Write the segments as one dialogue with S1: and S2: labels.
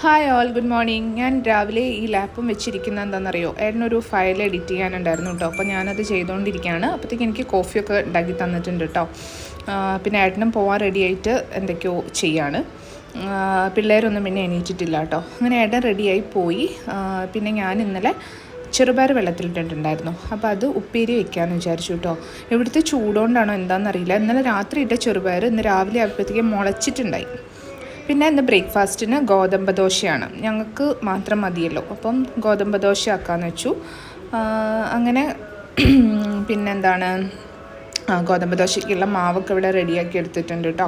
S1: Hi all good morning ഞാൻ രാവിലെ ഈ ലാപ്പും വെച്ചിരിക്കുന്ന എന്താണെന്നറിയോ? ഏട്ടനൊരു ഫയൽ എഡിറ്റ് ചെയ്യാനുണ്ടായിരുന്നു കേട്ടോ അപ്പോൾ ഞാനത് ചെയ്തുകൊണ്ടിരിക്കുകയാണ് അപ്പോഴത്തേക്ക് എനിക്ക് കോഫിയൊക്കെ ഉണ്ടാക്കി തന്നിട്ടുണ്ട് കേട്ടോ പിന്നെ ഏട്ടനും പോകാൻ റെഡിയായിട്ട് എന്തൊക്കെയോ ചെയ്യാണ്. പിള്ളേരൊന്നും പിന്നെ എണീറ്റിട്ടില്ല കേട്ടോ അങ്ങനെ ഏട്ടൻ റെഡിയായി പോയി. പിന്നെ ഞാൻ ഇന്നലെ ചെറുപയർ വെള്ളത്തിലിട്ടിട്ടുണ്ടായിരുന്നു അപ്പോൾ അത് ഉപ്പേരി വെക്കാമെന്ന് വിചാരിച്ചു കേട്ടോ ഇവിടുത്തെ ചൂടുകൊണ്ടാണോ എന്താണെന്നറിയില്ല ഇന്നലെ രാത്രി ഇട്ട ചെറുപയർ ഇന്ന് രാവിലെ ആയപ്പോഴത്തേക്കും മുളച്ചിട്ടുണ്ടായി. പിന്നെ ഇന്ന് ബ്രേക്ക്ഫാസ്റ്റിന് ഗോതമ്പ് ദോശയാണ്. ഞങ്ങൾക്ക് മാത്രം മതിയല്ലോ. അപ്പം ഗോതമ്പ് ദോശ ആക്കാന്ന് വെച്ചു. അങ്ങനെ പിന്നെന്താണ് ഗോതമ്പ് ദോശയ്ക്കുള്ള മാവൊക്കെ ഇവിടെ റെഡിയാക്കി എടുത്തിട്ടുണ്ട് കേട്ടോ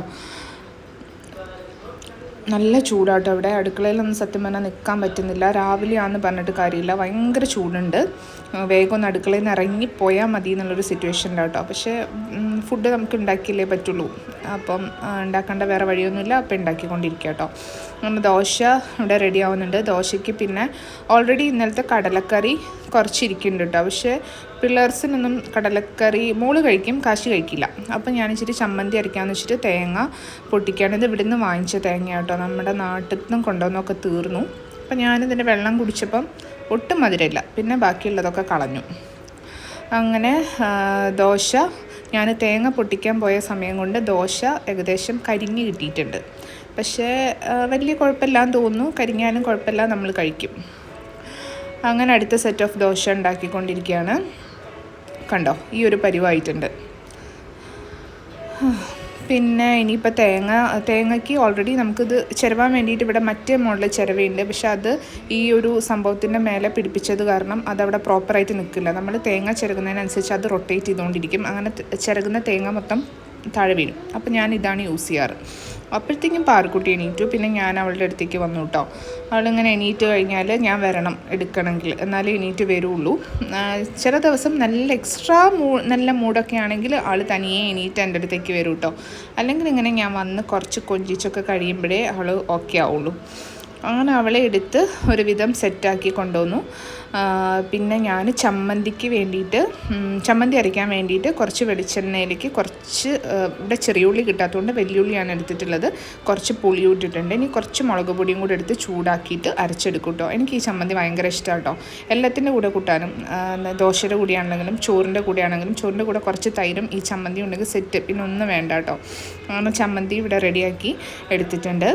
S1: നല്ല ചൂടാട്ടോ ഇവിടെ. അടുക്കളയിലൊന്നും സത്യം പറഞ്ഞാൽ നിൽക്കാൻ പറ്റുന്നില്ല. രാവിലെയാണെന്ന് പറഞ്ഞിട്ട് കാര്യമില്ല. ഭയങ്കര ചൂടുണ്ട്. വേഗം ഒന്ന് അടുക്കളയിൽ നിന്ന് ഇറങ്ങിപ്പോയാൽ മതി എന്നുള്ളൊരു സിറ്റുവേഷനിലാട്ടോ. പക്ഷേ ഫുഡ് നമുക്ക് ഉണ്ടാക്കിയില്ലേ പറ്റുള്ളൂ. അപ്പം ഉണ്ടാക്കേണ്ട വേറെ വഴിയൊന്നുമില്ല. അപ്പം ഉണ്ടാക്കിക്കൊണ്ടിരിക്കുക കേട്ടോ അങ്ങനെ ദോശ ഇവിടെ റെഡി ആവുന്നുണ്ട്. ദോശയ്ക്ക് പിന്നെ ഓൾറെഡി ഇന്നലത്തെ കടലക്കറി കുറച്ചിരിക്കുന്നുണ്ട്. കേട്ടോ പക്ഷേ പിള്ളേർസിനൊന്നും കടലക്കറി മോൾ കഴിക്കും കാശി കഴിക്കില്ല. അപ്പം ഞാൻ ഇച്ചിരി ചമ്മന്തി അരയ്ക്കാമെന്ന് വെച്ചിട്ട് തേങ്ങ പൊട്ടിക്കാണ് ഇത് ഇവിടുന്ന് വാങ്ങിച്ച തേങ്ങ കേട്ടോ. നമ്മുടെ നാട്ടിൽ നിന്നും കൊണ്ടുവന്നൊക്കെ തീർന്നു. അപ്പം ഞാനിതിന്റെ വെള്ളം കുടിച്ചപ്പം ഒട്ടും മധുരമില്ല. പിന്നെ ബാക്കിയുള്ളതൊക്കെ കളഞ്ഞു. അങ്ങനെ ദോശ. ഞാൻ തേങ്ങ പൊട്ടിക്കാൻ പോയ സമയം കൊണ്ട് ദോശ ഏകദേശം കരിഞ്ഞ് കിട്ടിയിട്ടുണ്ട്. പക്ഷേ വലിയ കുഴപ്പമില്ലാന്ന് തോന്നുന്നു. കരിഞ്ഞാലും കുഴപ്പമില്ല നമ്മൾ കഴിക്കും. അങ്ങനെ അടുത്ത സെറ്റ് ഓഫ് ദോശ ഉണ്ടാക്കിക്കൊണ്ടിരിക്കുകയാണ്. കണ്ടോ ഈ ഒരു പരിവായിട്ടുണ്ട്. പിന്നെ ഇനിയിപ്പോൾ തേങ്ങ തേങ്ങയ്ക്ക് ഓൾറെഡി നമുക്കിത് ചിരവാൻ വേണ്ടിയിട്ട് ഇവിടെ മറ്റേ മോഡൽ ചിരവയുണ്ട് പക്ഷേ അത് ഈ ഒരു സംഭവത്തിന്റെ മേലെ പിടിപ്പിച്ചത് കാരണം അതവിടെ പ്രോപ്പറായിട്ട് നിൽക്കില്ല നമ്മൾ തേങ്ങ ചിരകുന്നതിനനുസരിച്ച് അത് റൊട്ടേറ്റ് ചെയ്തുകൊണ്ടിരിക്കും അങ്ങനെ ചിരകുന്ന തേങ്ങ മൊത്തം താഴെ വീഴും. അപ്പോൾ ഞാൻ ഇതാണ് യൂസ് ചെയ്യാറ് അപ്പോഴത്തേക്കും പാറക്കുട്ടി എണീറ്റു. പിന്നെ ഞാൻ അവളുടെ അടുത്തേക്ക് വന്നു കേട്ടോ. അവളിങ്ങനെ എണീറ്റ് കഴിഞ്ഞാൽ ഞാൻ വരണം എടുക്കണമെങ്കിൽ. എന്നാലേ എണീറ്റ് വരുള്ളൂ. ചില ദിവസം നല്ല എക്സ്ട്രാ മൂ നല്ല മൂഡൊക്കെ ആണെങ്കിൽ ആൾ തനിയെ എണീറ്റ് എന്റെ അടുത്തേക്ക് വരും കേട്ടോ. അല്ലെങ്കിൽ ഇങ്ങനെ ഞാൻ വന്ന് കുറച്ച് കൊഞ്ചിച്ചൊക്കെ കഴിയുമ്പോഴേ അവൾ ഓക്കെ ആവുള്ളൂ. അങ്ങനെ അവളെ എടുത്ത് ഒരുവിധം സെറ്റാക്കി കൊണ്ടുവന്നു. പിന്നെ ഞാൻ ചമ്മന്തിക്ക് വേണ്ടിയിട്ട് ചമ്മന്തി അരയ്ക്കാൻ വേണ്ടിയിട്ട് കുറച്ച് വെളിച്ചെണ്ണയിലേക്ക് കുറച്ച് ഇവിടെ ചെറിയ ഉള്ളി കിട്ടാത്തതുകൊണ്ട് വലിയുള്ളിയാണ് എടുത്തിട്ടുള്ളത്. കുറച്ച് പുളി ഇട്ടിട്ടുണ്ട്. ഇനി കുറച്ച് മുളക് പൊടിയും കൂടെ എടുത്ത് ചൂടാക്കിയിട്ട് അരച്ചെടുക്കും കേട്ടോ എനിക്ക് ഈ ചമ്മന്തി ഭയങ്കര ഇഷ്ടമാണ് കേട്ടോ എല്ലാത്തിന്റെ കൂടെ കൂട്ടാനും ദോശയുടെ കൂടെയാണെങ്കിലും ചോറിന്റെ കൂടെയാണെങ്കിലും ചോറിന്റെ കൂടെ കുറച്ച് തൈരും ഈ ചമ്മന്തി ഉണ്ടെങ്കിൽ സെറ്റ്. പിന്നെ ഒന്നും വേണ്ട കേട്ടോ അങ്ങനെ ചമ്മന്തി ഇവിടെ റെഡിയാക്കി എടുത്തിട്ടുണ്ട്.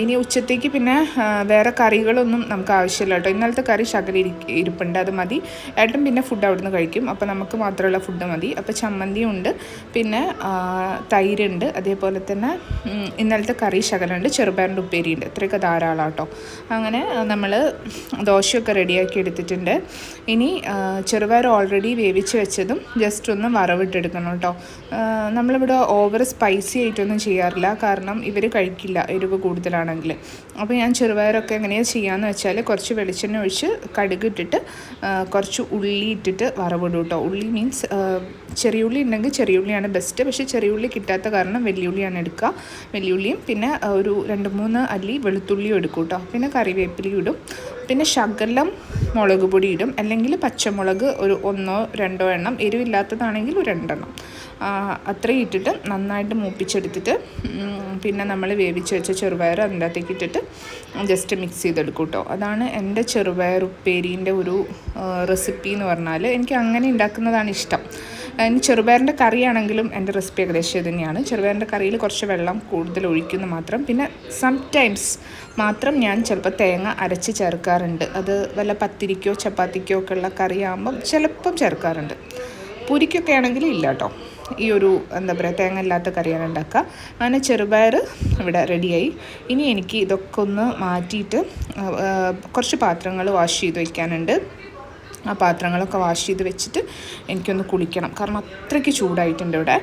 S1: ഇനി ഉച്ചത്തേക്ക് പിന്നെ വേറെ കറികളൊന്നും നമുക്ക് ആവശ്യമില്ല കേട്ടോ. ഇന്നലത്തെ കറി ശകലം ഇരി ഇരിപ്പുണ്ട് അത് മതി. ഏട്ടൻ പിന്നെ ഫുഡ് അവിടുന്ന് കഴിക്കും. അപ്പോൾ നമുക്ക് മാത്രമുള്ള ഫുഡ് മതി. അപ്പോൾ ചമ്മന്തിയും ഉണ്ട്. പിന്നെ തൈരുണ്ട്. അതേപോലെ തന്നെ ഇന്നലത്തെ കറി ശകലമുണ്ട്. ചെറുപയറിന്റെ ഉപ്പേരിയുണ്ട്. ഇത്രയൊക്കെ ധാരാളം കേട്ടോ അങ്ങനെ നമ്മൾ ദോശയൊക്കെ റെഡിയാക്കി എടുത്തിട്ടുണ്ട്. ഇനി ചെറുപയർ ഓൾറെഡി വേവിച്ച് വെച്ചതും ജസ്റ്റ് ഒന്ന് വറവിട്ടെടുക്കണം കേട്ടോ. നമ്മളിവിടെ ഓവർ സ്പൈസി ആയിട്ടൊന്നും ചെയ്യാറില്ല. കാരണം ഇവർ കഴിക്കില്ല. എരിവ് കൂടുതലാണെങ്കിൽ. അപ്പോൾ ഞാൻ ചെറുപയറൊക്കെ എങ്ങനെയാണ് ചെയ്യാന്ന് വെച്ചാൽ കുറച്ച് വെളിച്ചെണ്ണ ഒഴിച്ച് കടുക് ഇട്ടിട്ട് കുറച്ച് ഉള്ളി ഇട്ടിട്ട് വറവിടും കേട്ടോ ഉള്ളി മീൻസ് ചെറിയ ഉള്ളി ഉണ്ടെങ്കിൽ ചെറിയ ഉള്ളിയാണ് ബെസ്റ്റ് പക്ഷേ ചെറിയ ഉള്ളി കിട്ടാത്ത കാരണം വെല്ലുള്ളിയാണ് എടുക്കുക. വെല്ലുള്ളിയും പിന്നെ ഒരു രണ്ട് മൂന്ന് അല്ലി വെളുത്തുള്ളിയും എടുക്കും കേട്ടോ പിന്നെ കറിവേപ്പിലയും ഇടും. പിന്നെ ശകലം മുളക് പൊടി ഇടും. അല്ലെങ്കിൽ പച്ചമുളക് ഒരു ഒന്നോ രണ്ടോ എണ്ണം. എരിവില്ലാത്തതാണെങ്കിൽ ഒരു രണ്ടെണ്ണം. അത്രയും ഇട്ടിട്ട് നന്നായിട്ട് മൂപ്പിച്ചെടുത്തിട്ട് പിന്നെ നമ്മൾ വേവിച്ച് വെച്ച ചെറുപയർ അതിന്റെ അകത്തേക്ക് ഇട്ടിട്ട് ജസ്റ്റ് മിക്സ് ചെയ്തെടുക്കും കേട്ടോ അതാണ് എന്റെ ചെറുപയർ ഉപ്പേരീന്റെ ഒരു റെസിപ്പി എന്ന് പറഞ്ഞാൽ എനിക്ക് അങ്ങനെ ഉണ്ടാക്കുന്നതാണ് ഇഷ്ടം. ഇനി ചെറുപയറിന്റെ കറിയാണെങ്കിലും എന്റെ റെസിപ്പി ഏകദേശം ഇത് തന്നെയാണ്. ചെറുപയറിന്റെ കറിയിൽ കുറച്ച് വെള്ളം കൂടുതൽ ഒഴിക്കുന്നു മാത്രം. പിന്നെ സം ടൈംസ് മാത്രം ഞാൻ ചിലപ്പോൾ തേങ്ങ അരച്ച് ചേർക്കാറുണ്ട്. അത് വല്ല പത്തിരിക്കോ ചപ്പാത്തിക്കോ ഒക്കെ ഉള്ള കറിയാകുമ്പം ചിലപ്പം ചേർക്കാറുണ്ട്. പൂരിക്കൊക്കെ ആണെങ്കിലും ഇല്ല കേട്ടോ ഈ ഒരു എന്താ പറയുക തേങ്ങ ഇല്ലാത്ത കറിയാണ് ഉണ്ടാക്കുക. അങ്ങനെ ചെറുപയർ ഇവിടെ റെഡിയായി. ഇനി എനിക്ക് ഇതൊക്കെ ഒന്ന് മാറ്റിയിട്ട് കുറച്ച് പാത്രങ്ങൾ വാഷ് ചെയ്ത് വയ്ക്കാനുണ്ട് ആ പാത്രങ്ങളൊക്കെ വാഷ് ചെയ്ത് വെച്ചിട്ട് എനിക്കൊന്ന് കുളിക്കണം. കാരണം അത്രയ്ക്ക് ചൂടായിട്ടുണ്ട് ഇവിടെ.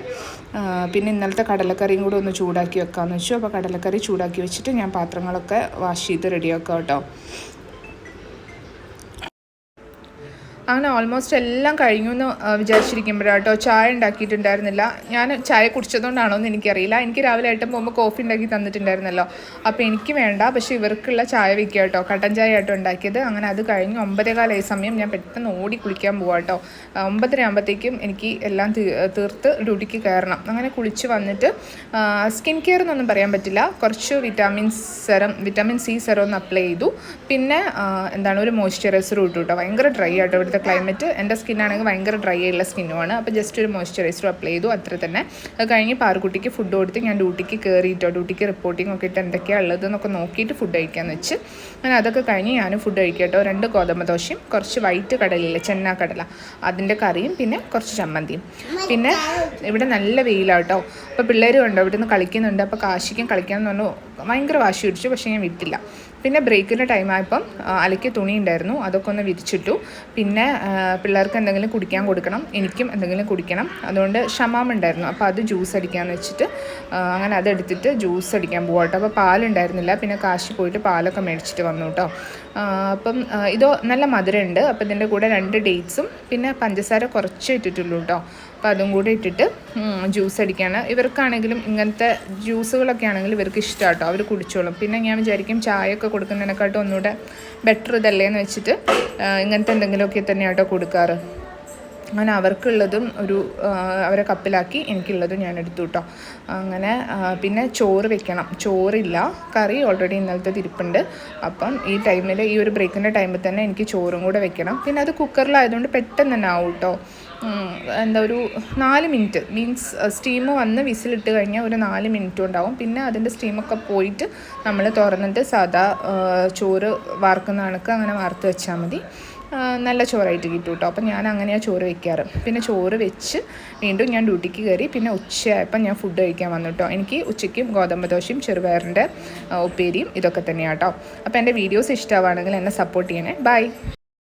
S1: പിന്നെ ഇന്നലത്തെ കടലക്കറിയും കൂടെ ഒന്ന് ചൂടാക്കി വെക്കാമെന്ന് വെച്ചു. അപ്പോൾ കടലക്കറി ചൂടാക്കി വെച്ചിട്ട് ഞാൻ പാത്രങ്ങളൊക്കെ വാഷ് ചെയ്ത് റെഡിയാക്കാം കേട്ടോ. അങ്ങനെ ഓൾമോസ്റ്റ് എല്ലാം കഴിഞ്ഞു എന്ന് വിചാരിച്ചിരിക്കുമ്പോഴാണ് കേട്ടോ ചായ ഉണ്ടാക്കിയിട്ടുണ്ടായിരുന്നില്ല. ഞാൻ ചായ കുടിച്ചതുകൊണ്ടാണോ എന്ന് എനിക്കറിയില്ല. എനിക്ക് രാവിലെ ഏട്ടൻ പോകുമ്പോൾ കോഫി ഉണ്ടാക്കി തന്നിട്ടുണ്ടായിരുന്നല്ലോ. അപ്പോൾ എനിക്ക് വേണ്ട പക്ഷേ ഇവർക്കുള്ള ചായ വയ്ക്കുക കേട്ടോ കട്ടൻ ചായ ആയിട്ടോ ഉണ്ടാക്കിയത്. അങ്ങനെ അത് കഴിഞ്ഞ് ഒമ്പതേകാലായ സമയം ഞാൻ പെട്ടെന്ന് ഓടി കുളിക്കാൻ പോവാം കേട്ടോ ഒമ്പതര ആകുമ്പോഴത്തേക്കും എനിക്ക് എല്ലാം തീർത്ത് ഡ്യൂട്ടിക്ക് കയറണം. അങ്ങനെ കുളിച്ച് വന്നിട്ട് സ്കിൻ കെയർ എന്നൊന്നും പറയാൻ പറ്റില്ല. കുറച്ച് vitamin serum vitamin C serum ഒന്ന് അപ്ലൈ ചെയ്തു. പിന്നെ എന്താണ് ഒരു മോയ്സ്ചറൈസർ ഇട്ടു കേട്ടോ. ഭയങ്കര ഡ്രൈ ആട്ടോ. ഇവിടുത്തെ ക്ലൈമറ്റ് എന്റെ സ്കിന്നാണെങ്കിൽ ഭയങ്കര ഡ്രൈ ആയിട്ടുള്ള സ്കിന്നുമാണ് അപ്പോൾ ജസ്റ്റ് ഒരു മോയ്സ്ചറൈസർ അപ്ലൈ ചെയ്തു. അത്ര തന്നെ. അത് കഴിഞ്ഞ് പാറുകുട്ടിക്ക് ഫുഡ് കൊടുത്ത് ഞാൻ ഡ്യൂട്ടിക്ക് കയറിയിട്ടോ ഡ്യൂട്ടിക്ക് റിപ്പോർട്ടിംഗ് ഒക്കെ ഇട്ട് എന്തൊക്കെയാണ് ഉള്ളത് എന്നൊക്കെ നോക്കിയിട്ട് ഫുഡ് കഴിക്കാമെന്ന് വെച്ച്. അങ്ങനെ അതൊക്കെ കഴിഞ്ഞ് ഞാനും ഫുഡ് കഴിക്കട്ടോ. രണ്ട് ഗോതമ്പ് ദോശയും കുറച്ച് വൈറ്റ് കടലില്ല ചെന്ന കടല. അതിന്റെ കറിയും പിന്നെ കുറച്ച് ചമ്മന്തിയും. പിന്നെ ഇവിടെ നല്ല വെയിലാട്ടോ. അപ്പോൾ പിള്ളേരും ഉണ്ടോ ഇവിടെ നിന്ന് കളിക്കുന്നുണ്ട്. അപ്പോൾ കാശിക്കും കളിക്കാമെന്ന് പറഞ്ഞു. ഭയങ്കര വാശി പിടിച്ചു. പക്ഷേ ഞാൻ വിട്ടില്ല. പിന്നെ ബ്രേക്കിന്റെ ടൈം ആയപ്പം ആ, അലക്കിയ തുണി ഉണ്ടായിരുന്നു. അതൊക്കെ ഒന്ന് വിരിച്ചിട്ടു. പിന്നെ പിള്ളേർക്ക് എന്തെങ്കിലും കുടിക്കാൻ കൊടുക്കണം. എനിക്കും എന്തെങ്കിലും കുടിക്കണം. അതുകൊണ്ട് ഷമാം ഉണ്ടായിരുന്നു. അപ്പോൾ അത് ജ്യൂസ് അടിക്കാമെന്ന് വെച്ചിട്ട് അങ്ങനെ അതെടുത്തിട്ട് ജ്യൂസ് അടിക്കാൻ പോകാം കേട്ടോ അപ്പോൾ പാലുണ്ടായിരുന്നില്ല പിന്നെ കാശി പോയിട്ട് പാലൊക്കെ മേടിച്ചിട്ട് വന്നു കേട്ടോ അപ്പം ഇത് നല്ല മധുരമുണ്ട് അപ്പോൾ ഇതിന്റെ കൂടെ രണ്ട് ഡേറ്റ്സും പിന്നെ പഞ്ചസാര കുറച്ച് ഇട്ടിട്ടുള്ളൂ കേട്ടോ അപ്പോൾ അതും കൂടി ഇട്ടിട്ട് ജ്യൂസ് അടിക്കുകയാണ് ഇവർക്കാണെങ്കിലും ഇങ്ങനത്തെ ജ്യൂസുകളൊക്കെ ആണെങ്കിലും ഇവർക്ക് ഇഷ്ടമാണ് കേട്ടോ അവർ കുടിച്ചോളും. പിന്നെ ഞാൻ വിചാരിക്കും ചായയൊക്കെ കൊടുക്കുന്നതിനെക്കാട്ടും ഒന്നുകൂടെ ബെറ്റർ ഇതല്ലേ എന്ന് വെച്ചിട്ട് ഇങ്ങനത്തെ എന്തെങ്കിലുമൊക്കെ തന്നെയാണ് കേട്ടോ കൊടുക്കാറ്. അങ്ങനെ അവർക്കുള്ളതും ഒരു അവരെ കപ്പിലാക്കി എനിക്കുള്ളതും ഞാൻ എടുത്തു കേട്ടോ അങ്ങനെ പിന്നെ ചോറ് വെക്കണം. ചോറില്ല. കറി ഓൾറെഡി ഇന്നലത്തെ തിരിപ്പുണ്ട്. അപ്പം ഈ ടൈമിൽ ഈ ഒരു ബ്രേക്കിന്റെ ടൈമിൽ തന്നെ എനിക്ക് ചോറും കൂടെ വെക്കണം. പിന്നെ അത് കുക്കറിലായതുകൊണ്ട് പെട്ടെന്ന് തന്നെ ആവും കേട്ടോ എന്താ ഒരു നാല് മിനിറ്റ്. മീൻസ് സ്റ്റീം വന്ന് വിസിലിട്ട് കഴിഞ്ഞാൽ ഒരു നാല് മിനിറ്റ് ഉണ്ടാവും. പിന്നെ അതിന്റെ സ്റ്റീമൊക്കെ പോയിട്ട് നമ്മൾ തുറന്നിട്ട് സാധാ ചോറ് വാർക്കുന്ന കണക്ക് അങ്ങനെ വാർത്ത് വെച്ചാൽ മതി. നല്ല ചോറായിട്ട് കിട്ടും കേട്ടോ അപ്പം ഞാൻ അങ്ങനെയാണ് ചോറ് വെക്കാറ്. പിന്നെ ചോറ് വെച്ച് വീണ്ടും ഞാൻ ഡ്യൂട്ടിക്ക് കയറി പിന്നെ ഉച്ചയായപ്പം ഞാൻ ഫുഡ് കഴിക്കാൻ വന്നു കേട്ടോ എനിക്ക് ഉച്ചയ്ക്കും ഗോതമ്പ് ദോശയും ചെറുപയറിന്റെ ഉപ്പേരിയും ഇതൊക്കെ തന്നെയാണ് കേട്ടോ അപ്പോൾ എന്റെ വീഡിയോസ് ഇഷ്ടമാണെങ്കിൽ എന്നെ സപ്പോർട്ട് ചെയ്യണേ. ബൈ